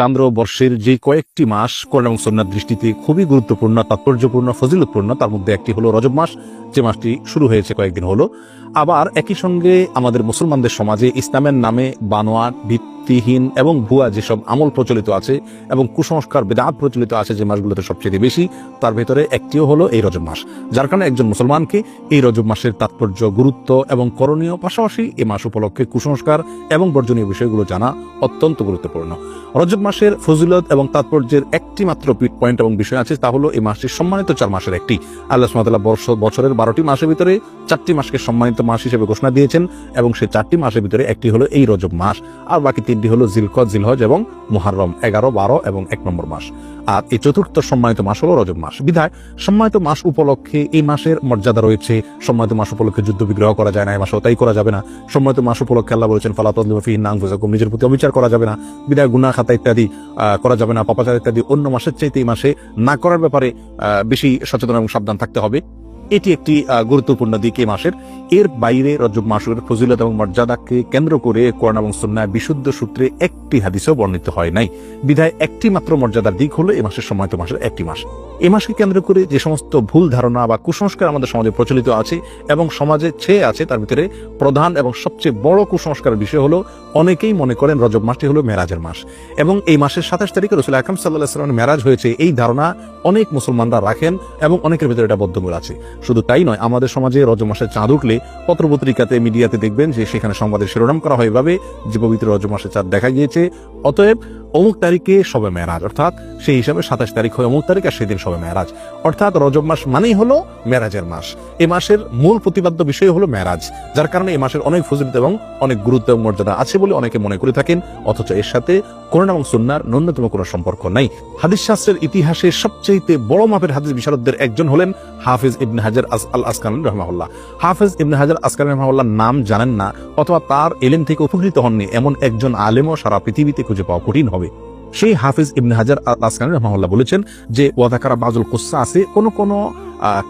চান্দ্র বর্ষের যে কয়েকটি মাস এবং সন্ন্যার দৃষ্টিতে খুবই গুরুত্বপূর্ণ, তাৎপর্যপূর্ণ, ফজিলতপূর্ণ, তার মধ্যে একটি হলো রজব মাস। যে মাসটি শুরু হয়েছে কয়েকদিন হলো। আবার একই সঙ্গে আমাদের মুসলমানদের সমাজে ইসলামের নামে বানোয়াট, ভিত্তিহীন এবং ভুয়া যেসব আমল প্রচলিত আছে এবং কুসংস্কার, বেদাত প্রচলিত আছে যে মাসগুলোতে সবচেয়ে বেশি, তার ভেতরে একটিও হলো এই রজব মাস। যার কারণে একজন মুসলমানকে এই রজব মাসের তাৎপর্য, গুরুত্ব এবং করণীয় পাশাপাশি এই মাস উপলক্ষে কুসংস্কার এবং বর্জনীয় বিষয়গুলো জানা অত্যন্ত গুরুত্বপূর্ণ। রজব মাসের ফজিলত এবং তাৎপর্যের একটি মাত্র পয়েন্ট এবং বিষয় আছে, তা হলো এই মাসটি সম্মানিত চার মাসের একটি। আল্লাহ বছরের বারোটি মাসের ভিতরে চারটি মাসকে সম্মানিত মাস হিসেবে ঘোষণা দিয়েছেন এবং সেই চারটি মাসের ভিতরে একটি হলো এই রজব মাস আর বাকি তিনটি হলো জিলকদ জিলহজ এবং মুহাররম, এগারো, বারো এবং এক নম্বর মাস। আর এই চতুর্থ সম্মানিত মাস হলো রজব মাস। বিধায় সম্মানিত মাস উপলক্ষে এই মাসের মর্যাদা রয়েছে। সম্মানিত মাস উপলক্ষে যুদ্ধ বিগ্রহ করা যায় না, এই মাসেও তাই করা যাবে না। সম্মানিত মাস উপলক্ষে আল্লাহ বলেছেন ফালাতফি নাং বুঝাকুম নিজের প্রতি অবিচার করা যাবে না। বিদায় গুনা খাতা ইত্যাদি করা যাবে না, পাপাচার ইত্যাদি অন্য মাসের চাইতে এই মাসে না করার ব্যাপারে বেশি সচেতন এবং সাবধান থাকতে হবে। এটি একটি গুরুত্বপূর্ণ দিক এই মাসের। এর বাইরে রজব মাসের ফজিলত এবং মর্যাদাকে কেন্দ্র করে কোরআন এবং সুন্নায় বিশুদ্ধ সূত্রে একটি হাদিসও বর্ণিত হয় নাই। বিধায় একটি মাত্র মর্যাদার দিক হলো এ মাসের সময়ত মাসের একটি মাস। এ মাসকে কেন্দ্র করে যে সমস্ত ভুল ধারণা বা কুসংস্কার আমাদের সমাজে প্রচলিত আছে এবং সমাজে ছেয়ে আছে, তার ভিতরে প্রধান এবং সবচেয়ে বড় কুসংস্কারের বিষয় হলো অনেকেই মনে করেন রজব মাসটি হলো মেরাজের মাস। এবং এই মাসের সাতাশ তারিখে রসুল আকরম সাল্লাহ সাল্লামের মেরাজ হয়েছে। এই ধারণা অনেক মুসলমানরা রাখেন এবং অনেকের ভিতরে এটা বদ্ধমূল আছে। শুধু তাই নয়, আমাদের সমাজে রজব মাসের চাঁদ উঠলে পত্রপত্রিকাতে, মিডিয়াতে দেখবেন যে সেখানে সংবাদের শিরোনাম করা হয় এভাবে যে পবিত্র রজব মাসের চাঁদ দেখা গিয়েছে। অতএব অমুক তারিখে সবে মেরাজ অর্থাৎ সেই হিসাবে সাতাশ তারিখ হয় অমুক তারিখ আর সেদিন সবে মেরাজ অর্থাৎ রজব মাস মানেই হলো মেরাজের মাস। এ মাসের মূল প্রতিপাদ্য বিষয় হলো মেরাজ যার কারণে এই মাসের অনেক ফজিলত এবং অনেক গুরুত্ব এবং মর্যাদা আছে বলে অনেকে মনে করে থাকেন, অথচ এর সাথে কোরআন এবং সুন্নার ন্যূনতম কোনো সম্পর্ক নাই। হাদিস শাস্ত্রের ইতিহাসে সবচেয়ে বড় মাপের হাদিস বিশারদদের একজন হলেন হাফিজ ইবনে হাজার আল আসকান রহমাহুল্লাহ। হাফিজ ইবনে হাজার আসকান রহমাহুল্লাহ নাম জানেন না, অথবা তার এলেম থেকে উপকৃত হননি, এমন একজন আলেমও সারা পৃথিবীতে খুঁজে পাওয়া কঠিন হবে। সেই হাফিজ ইবনে হাজার আসকানি রহমাহুল্লাহ বলেছেন যে ওয়াদাকারা বাজুল কুসা আছে, কোন কোন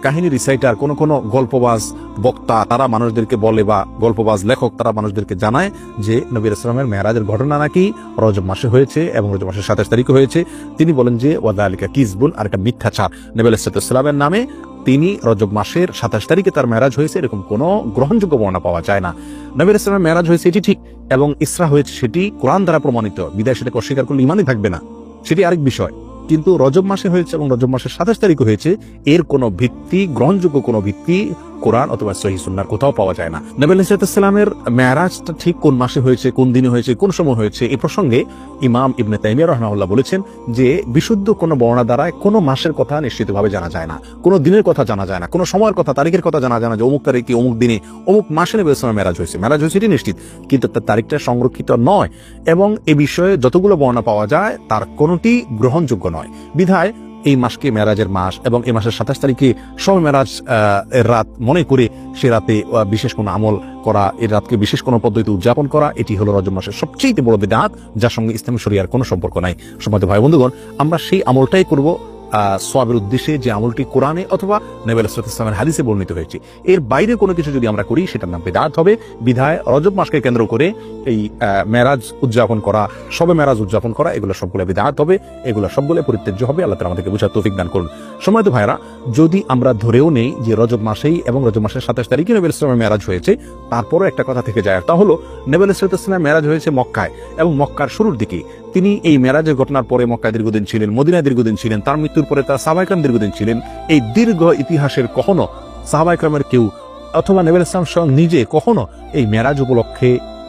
কাহিনী রিসাইটার কোন কোন গল্পবাজ বক্তা, তারা মানুষদেরকে বলে বা গল্পবাজ লেখক, তারা মানুষদেরকে জানায় যে নবীর ইসলামের মেয়েরাজের ঘটনা নাকি রজব মাসে হয়েছে এবং রজব মাসের সাতাশ তারিখে হয়েছে। তিনি বলেন যে ওয়াদা আলিকা কিসবুন, আর একটা মিথ্যাচার। নবী ইসলামের নামে তিনি রজব মাসের সাতাশ তারিখে তার ম্যারাজ হয়েছে, এরকম কোনো গ্রহণযোগ্য বর্ণনা পাওয়া যায় না। নবীর ইসলামের ম্যারাজ হয়েছে, এটি ঠিক, এবং ইসরা হয়েছে সেটি কোরআন দ্বারা প্রমাণিত। বিদায় সেটাকে অস্বীকার করলে ইমানই থাকবে না, সেটি আরেক বিষয়। কিন্তু রজব মাসে হয়েছে এবং রজব মাসের সাতাশ তারিখে হয়েছে, এর কোনো ভিত্তি, গ্রহণযোগ্য কোনো ভিত্তি কোরআন অথবা সহি সুন্নার কোথাও পাওয়া যায় না। নবী ইসলামের মেয়ারাজটা ঠিক কোন মাসে হয়েছে, কোন দিনে হয়েছে, কোন সময় হয়েছে এই প্রসঙ্গে ইমাম ইবনে তাইমিয়া রহমাউল্লাহ বলেছেন যে, বিশুদ্ধ কোনো বর্ণনা দ্বারা কোনো মাসের কথা নিশ্চিতভাবে জানা যায় না। কোনো দিনের কথা জানা যায় না। কোনো সময়ের কথা, তারিখের কথা জানা যায় না যে অমুক তারিখে, অমুক দিনে, অমুক মাসে নবী ইসলামের মেরাজ হয়েছে। মেরাজ হয়েছে এটি নিশ্চিত, কিন্তু তার তারিখটা সংরক্ষিত নয় এবং এ বিষয়ে যতগুলো বর্ণনা পাওয়া যায়, তার কোনোটি গ্রহণযোগ্য নয়। বিধায় এই মাসকে মেরাজের মাস এবং এই মাসের সাতাশ তারিখে সব মেরাজ এর রাত মনে করে সে রাতে বিশেষ কোনো আমল করা এর রাতকে বিশেষ কোনো পদ্ধতি উদযাপন করা, এটি হলো রজব মাসের সবচেয়ে বড় বিদাত, যার সঙ্গে ইসলামী শরিয়ার কোনো সম্পর্ক নাই। সমাজ ভাই বন্ধুগণ আমরা সেই আমলটাই করব আহ, সোয়াবের উদ্দেশ্যে যে আমলটি কোরআনে অথবা নেবেল ইসলামের হাদিসে বর্ণিত হয়েছে। এর বাইরে কোনো কিছু যদি আমরা করি সেটার নাম বেদাত হবে। বিধায় রজব মাসকে কেন্দ্র করে এই মেরাজ উদযাপন করা সবে মেরাজ উদযাপন করা এগুলো সবগুলো বিদাত হবে। এগুলো সবগুলো পরিত্যাজ্য হবে। আল্লাহ আমাদেরকে বুঝার তৌফিক দান করুন। সময় তো ভাইরা যদি আমরা ধরেও নেই যে রজব মাসেই এবং রজব মাসের সাতাশ তারিখে নবেল ইসলামের মেরাজ হয়েছে তারপরও একটা কথা থেকে যায়। তা হলো নেবেল ইসলামের মেরাজ হয়েছে মক্কায় এবং মক্কার শুরুর দিকে তিনি এই মেরাজের ঘটনার পরে মক্কায় দীর্ঘদিন ছিলেন, মদিনায় দীর্ঘদিন ছিলেন, তার মৃত্যুর পরে তার সাহাবাইকরাম দীর্ঘদিন ছিলেন। এই দীর্ঘ ইতিহাসের কখনো সাহাবাইকরামের কেউ অথবা নেবেল ইসলাম স্বয়ং নিজে কখনো এই মেরাজ উপলক্ষে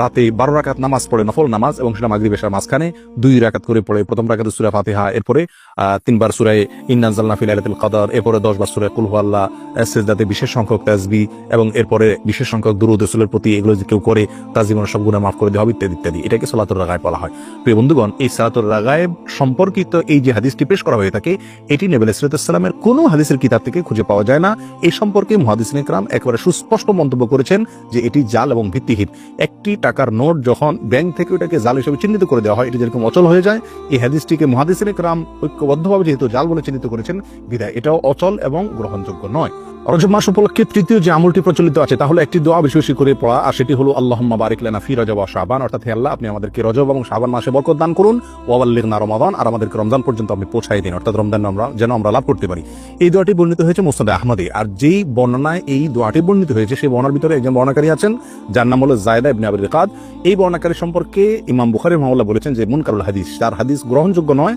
রাতে বারো রাকাত নামাজ পড়ে নফল নামাজ এবং সেটা মাগরিব এশার মাঝখানে দুই রাকাত করে পড়ে। প্রথম রাকাতে সুরা ফাতিহা, এরপরে তিনবার সুরায় ইন্নাজাল্লা ফিল কাদার, এরপরে দশ বার সুরায় কুলহু আল্লাহ সেজদাতে বিশেষ সংখ্যক তাজবি এবং এরপরে বিশেষ সংখ্যক দুরুদ প্রতি এগুলো যে কেউ করে, তার জীবনের সব গুণা মাফ করে দেওয়া হবে, ইত্যাদি ইত্যাদি। এটাকে সালাতুর রাগায় বলা হয়। প্রিয় বন্ধুগণ, এই সালাতুর রাগায় সম্পর্কিত এই যে হাদিসটি পেশ করা হয়ে থাকে, এটি নেবেল ইসরাতামের কোনো হাদিসের কিতাব থেকে খুঁজে পাওয়া যায় না। এই সম্পর্কে মহাদিস একেবারে সুস্পষ্ট মন্তব্য করেছেন যে এটি জাল এবং ভিত্তিহীন। একটি টাকার নোট যখন ব্যাংক থেকে ওটাকে জাল হিসেবে চিহ্নিত করে দেওয়া হয়, এটা যেরকম অচল হয়ে যায়, এই হাদিসটিকে মহাদিসের রাম ঐক্যবদ্ধভাবে যেহেতু জাল বলে চিহ্নিত করেছেন, বিদায়। এটাও অচল এবং গ্রহণযোগ্য নয়। রজব মাস উপলক্ষে তৃতীয় যে আমলটি প্রচলিত আছে, তাহলে একটি দোয়া বেশি বেশি করে পড়া, আর সেটি হলো, আল্লাহম্মা বারিক লেনা ফি রজব শাবান অর্থাৎ আল্লাহ, আপনি আমাদেরকে রজব এবং শাবান মাসে বরকত দান করুন ওয়াল্লিগ না রমাদান আর আমাদেরকে রমজান পর্যন্ত আপনি পৌঁছাই দিন, অর্থাৎ রমজান আমরা যেন আমরা লাভ করতে পারি। এই দোয়াটি বর্ণিত হয়েছে মুস্তাদ আহমদে, আর যেই বর্ণনায় এই দোয়াটি বর্ণিত হয়েছে, সেই বর্ণার ভিতরে একজন বর্ণাকারী আছেন, যার নাম হলো জায়দা ইবনে আবির কাদ এই বর্ণাকারী সম্পর্কে ইমাম বুখারি রহমাল্লাহ বলেছেন যে, মুনকারুল হাদিস তার হাদিস গ্রহণযোগ্য নয়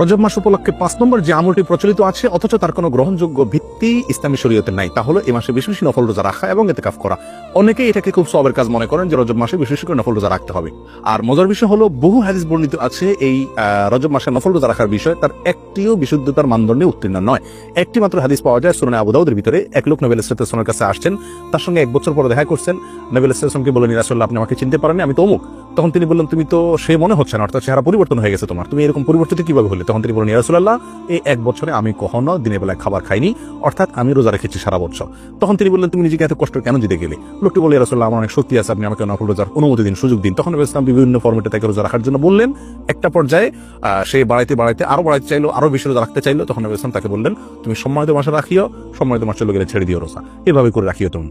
রজব মাস উপলক্ষে পাঁচ নম্বর যে আমলটি প্রচলিত আছে, অথচ তার কোনো গ্রহণযোগ্য ভিত্তি ইসলামী শরীয়তে নাই। তা হলো এই মাসে বেশি বেশি নফল রোজা রাখা এবং এতে কাফ করা। অনেকে এটাকে খুব সবের কাজ মনে করেন যে রজব মাসে বেশি বেশি করে নফল রোজা রাখতে হবে। আর মজার বিষয় হলো, বহু হাদিস বর্ণিত আছে এই রজব মাসে নফল রোজা রাখার বিষয় তার একটিও বিশুদ্ধতার মানদণ্ডে উত্তীর্ণ নয়। একটি মাত্র হাদিস পাওয়া যায় সুরনে আবু দাউদের ভিতরে। এক লোক নবেল ইসলামের কাছে আসছেন, তার সঙ্গে এক বছর পরে দেখা করছেন। নবেল ইসলামকে বলেন রাসুল্লাহ আপনি আমাকে চিনতে পারেন আমি তো অমুক। তখন তিনি বললেন, তুমি তো সে মনে হচ্ছে না, অর্থাৎ চেহারা পরিবর্তন হয়ে গেছে তোমার। তুমি এরকম পরিবর্তিত কীভাবে হলে? তখন তিনি বলেন রাসুল্লাহ এই এক বছরে আমি কখনো দিনের বেলায় খাবার খাইনি, অর্থাৎ আমি রোজা রেখেছি সারা বছর। তখন তিনি বললেন, তুমি নিজেকে এত কষ্ট কেন দিতে গেলে? লোকটি বলে রাসুল্লাহ আমার অনেক শক্তি আছে, আপনি আমাকে নফল রোজার অনুমতি দিন, সুযোগ দিন। তখন ইসলাম বিভিন্ন ফর্মেটে তাকে রোজা রাখার জন্য বললেন। একটা পর্যায়ে সে বাড়াইতে বাড়াইতে, আরও বাড়াইতে চাইলো, আরও বেশি রোজা রাখতে চাইলো। তখন ইসলাম তাকে বললেন, তুমি সম্মানিত মাসে রাখিও, সম্মানিত মাসে গেলে ছেড়ে দিও রোজা। এভাবে করে রাখিও তুমি।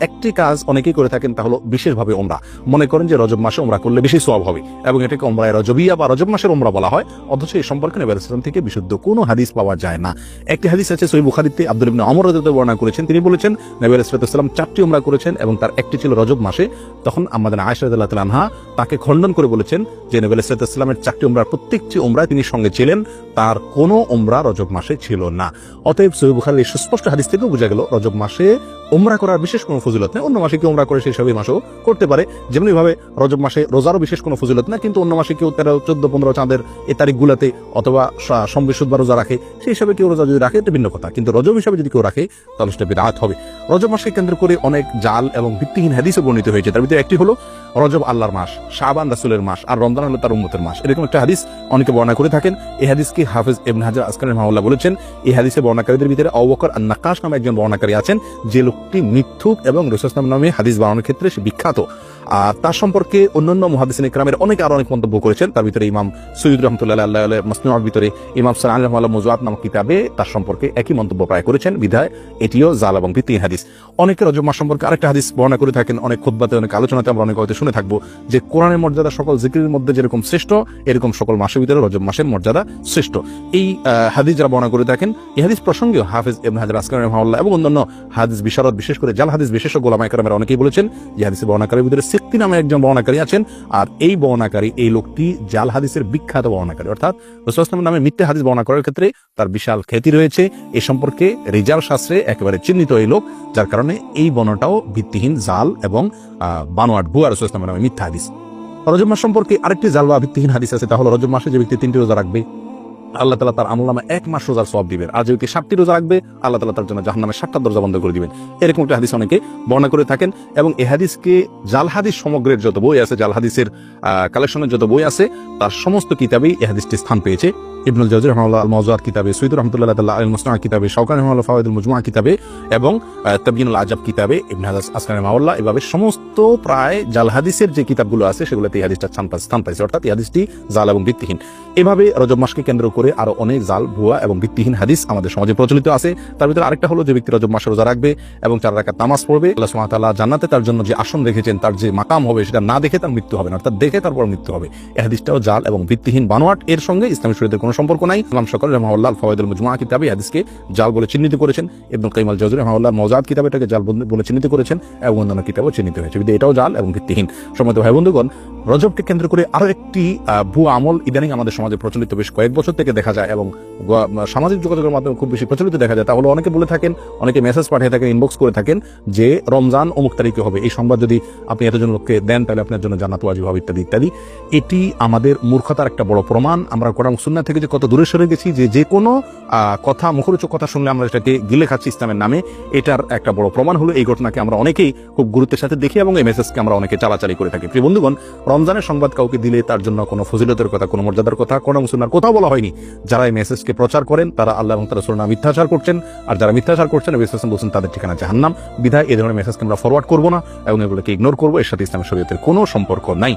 একটি কাজ অনেকেই করে থাকেন তা হলো বিশেষভাবে ওমরা মনে করেন যে রজব মাসে ওমরা করলে বেশি সওয়াব হবে এবং এটাকে ওমরায় রজবিয়া বা রজব মাসের ওমরা বলা হয়। অথচ এই সম্পর্কে নবী ইসলাম থেকে বিশুদ্ধ কোনো হাদিস পাওয়া যায় না। একটি হাদিস আছে সহি বুখারিতে আব্দুল ইবনে অমর রাদিয়াল্লাহু বর্ণনা করেছেন। তিনি বলেছেন, নবী ইসলাম চারটি ওমরা করেছেন এবং তার একটি ছিল রজব মাসে। তখন আমাদের তাআলা আনহা তাকে খণ্ডন করে বলেছেন যে নবী ইসলামের চারটি ওমরার প্রত্যেকটি ওমরায় তিনি সঙ্গে ছিলেন। তার কোনো ওমরা রজব মাসে ছিল না। অতএব সহি বুখারীর সুস্পষ্ট হাদিস থেকেও বোঝা গেল, রজব মাসে ওমরা করার বিশেষ কোনো ফজিলত নেই, অন্য মাসে কেউ ওমরা করে সেই সবই মাসেও করতে পারে। যেমনি ভাবে রজব মাসে রোজারও বিশেষ কোনো ফজিলত না কিন্তু অন্য মাসে কেউ তেরো, চোদ্দ, পনেরো চাঁদের এই তারিখগুলোতে অথবা স- সোম বৃহস্পতিবার রোজা রাখে, সেই হিসাবে কেউ রোজা যদি রাখে, এটা ভিন্ন কথা। কিন্তু রজব হিসাবে যদি কেউ রাখে, তাহলে সেটা বিরাট হবে। রজব মাসকে কেন্দ্র করে অনেক জাল এবং ভিত্তিহীন হাদিসও বর্ণিত হয়েছে। তার ভিতরে একটি হলো রজব আল্লাহর মাস, শাবান রাসুলের মাস আর রমজান হলো তার উম্মতের মাস। এরকম একটা হাদিস অনেকে বর্ণনা করে থাকেন। এই হাদিসকে হাফিজ ইবনে হাজার আসকার মাহুল্লাহ বলেছেন। এই হাদিসে বর্ণাকারীদের ভিতরে অবকর আর নাকাশ নামে একজন বর্ণাকারী আছেন। যে লোকটি মিথ্যুক এবং রসুলাম নামে হাদিস বানানোর ক্ষেত্রে সে বিখ্যাত। আর তার সম্পর্কে অন্যান্য মহাদিসিন ইকরামের অনেক আরও অনেক মন্তব্য করেছেন। তার ভিতরে ইমাম সৈয়দ রহমতুল্লাহ আল্লাহ মসনুমার ভিতরে ইমাম সাল আল্লাহ মজুয়াত নামক কিতাবে তার সম্পর্কে একই মন্তব্য প্রায় করেছেন। বিধায় এটিও জাল এবং ভিত্তিহীন হাদিস। অনেকে রজব মাস সম্পর্কে আরেকটা হাদিস বর্ণনা করে থাকেন, অনেক খুদ্বাতে অনেক আলোচনাতে আমরা অনেক হয়তো শুনে থাকব যে কোরআনের মর্যাদা সকল জিকিরের মধ্যে যেরকম শ্রেষ্ঠ, এরকম সকল মাসের ভিতরে রজব মাসের মর্যাদা শ্রেষ্ঠ। এই হাদিস যারা বর্ণনা করে থাকেন, এই হাদিস প্রসঙ্গেও হাফিজ ইবনে হাজার আসকার রহমাল্লাহ এবং অন্যান্য হাদিস বিশারদ, বিশেষ করে জাল হাদিস বিশেষ গোলামাই কারামের অনেকেই বলেছেন যে হাদিসে বর্ণাকারের ভিতরে সিক্তি নামে একজন বর্ণাকারী আছেন, আর এই বর্ণাকারী এই লোকটি জাল হাদিসের বিখ্যাত বর্ণাকারী অর্থাৎ রসুলামের নামে মিথ্যে হাদিস বর্ণনা করার ক্ষেত্রে তার বিশাল খ্যাতি রয়েছে। এ সম্পর্কে রিজাল শাস্ত্রে একেবারে চিহ্নিত এই লোক, যার কারণে এই বর্ণটাও ভিত্তিহীন জাল এবং বানোয়াট ভুয়া রসুলামের নামে মিথ্যা হাদিস। রজব মাস সম্পর্কে আরেকটি জাল বা ভিত্তিহীন হাদিস আছে, তা হলো রজব মাসে যে ব্যক্তি তিনটি রোজা রাখবে। আল্লাহ তালা তার আমলামে এক মাস রোজার সব দিবেন। আর যদি সাতটি রোজা রাখবে, আল্লাহ তালা তার জন্য জাহান সাতটা দরজা বন্ধ করে দিবেন। এরকম একটা হাদিস অনেকে বর্ণনা করে থাকেন এবং এ হাদিসকে জাল হাদিস সমগ্রের যত বই আছে, জাল হাদিসের কালেকশনের যত বই আছে, তার সমস্ত কিতাবেই এ হাদিসটি স্থান পেয়েছে। ইবনুল জাজির রহমাল্লাহ আল মজাদ কিতাবে সৈদুর রহমতুল্লাহ তাল্লাহ আল মুসনা কিতাবে, শওকান রহমাল্লাহ ফাওয়াদুল মুজমুআ কিতাবে এবং তবিনুল আজাব কিতাবে ইবনে হাদাস আসকান মাওয়াল্লাহ এভাবে সমস্ত প্রায় জাল হাদিসের যে কিতাবগুলো আছে, সেগুলোতে এই হাদিসটা স্থান পাইছে। অর্থাৎ এই হাদিসটি জাল এবং ভিত্তিহীন। এভাবে রজব মাসকে কেন্দ্র করে আরও অনেক জাল, ভুয়া এবং ভিত্তিহীন হাদিস আমাদের সমাজে প্রচলিত আছে। তার ভিতরে আরেকটা হলো যে ব্যক্তি রজব মাসে রোজা রাখবে এবং চার রাকাত নামাজ পড়বে, আল্লাহ তাআলা জান্নাতে তার জন্য যে আসন রেখেছেন, তার যে মাকাম হবে সেটা না দেখে তার মৃত্যু হবে না, অর্থাৎ দেখে তারপর মৃত্যু হবে। এই হাদিসটাও জাল এবং ভিত্তিহীন বানোয়াট। এর সঙ্গে ইসলামী শরীয়তের কোনো সম্পর্ক নাই। ইসলাম সকল রহমাউল্লাহ ফাওয়াইদুল মুজমা কিতাবে হাদিসকে জাল বলে চিহ্নিত করেছেন। এবং কৈমাল জাজুর রহমাউল্লাহ মজাদ কিতাবে এটাকে জাল বলে- বলে চিহ্নিত করেছেন এবং অন্যান্য কিতাবও চিহ্নিত হয়েছে। এটাও জাল এবং ভিত্তিহীন। সময় ভাই বন্ধুগণ রজবকে কেন্দ্র করে আরও একটি ভুয়া আমল ইদানিং আমাদের সমাজে প্রচলিত। বেশ কয়েক বছর থেকে দেখা যায় এবং সামাজিক যোগাযোগের মাধ্যমে খুব বেশি প্রচলিত দেখা যায়। তাহলে অনেকে বলে থাকেন, অনেকে মেসেজ পাঠিয়ে থাকেন ইনবক্স করে থাকেন যে, রমজান অমুক তারিখে হবে। এই সংবাদ যদি আপনি এতজন লোককে দেন, তাহলে আপনার জন্য জান্নাত, ওয়াজিব হবে, ইত্যাদি ইত্যাদি। এটি আমাদের মূর্খতার একটা বড় প্রমাণ। আমরা কোরআন সুন্না থেকে যে কত দূরে সরে গেছি, যে যে কোনো কথা, মুখরোচক কথা শুনলে আমরা এটাকে গিলে খাচ্ছি ইসলামের নামে। এটার একটা বড় প্রমাণ হলো এই ঘটনাকে আমরা অনেকেই খুব গুরুত্বের সাথে দেখি এবং এই মেসেজকে আমরা অনেকে চালাচালি করে থাকি। প্রিয় বন্ধুগণ, রমজানের সংবাদ কাউকে দিলে তার জন্য কোনো ফজিলতের কথা, কোনো মর্যাদার কথা, কোনো মুসলমানের কোথাও বলা হয়নি। যারা এই মেসেজকে প্রচার করেন, তারা আল্লাহ এবং তারা সুরনা মিথ্যাচার করছেন। আর যারা মিথ্যাচার করছেন, নবী ইসলাম বলছেন, তাদের ঠিকানা জাহান্নাম। বিধায় এই ধরনের মেসেজকে আমরা ফরওয়ার্ড করব না এবং এগুলোকে ইগনোর করব। এর সাথে ইসলামের শরীয়তের কোনো সম্পর্ক নাই।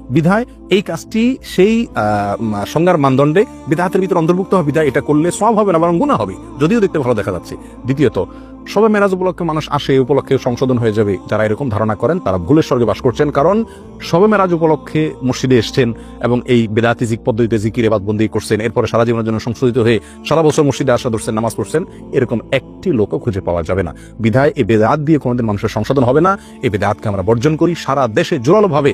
বিধায় এই কাজটি সেই সংজ্ঞার মানদণ্ডে বিধাতের ভিতরে অন্তর্ভুক্ত হবে। বিধায় এটা করলে সব হবে না, বরং গুণা হবে। যদিও দেখতে ভালো দেখা যাচ্ছে। দ্বিতীয়ত, সবে মেরাজ উপলক্ষে মানুষ আসে এই উপলক্ষে সংশোধন হয়ে যাবে। যারা এরকম ধারণা করেন, তারা ভুলের স্বর্গে বাস করছেন। কারণ সবে মেরাজ উপলক্ষে মসজিদে এসছেন এবং এই বেদাতি জিক পদ্ধতিতে জিকির এবাদ বন্দি করছেন। এরপরে সারা জীবনের জন্য সংশোধিত হয়ে সারা বছর মসজিদে আসা ধরছেন, নামাজ পড়ছেন। এরকম একটি লোকও খুঁজে পাওয়া যাবে না। বিধায় এই বেদাত দিয়ে কোনোদিন মানুষের সংশোধন হবে না। এই বেদাতকে আমরা বর্জন করি। সারা দেশে জোরালোভাবে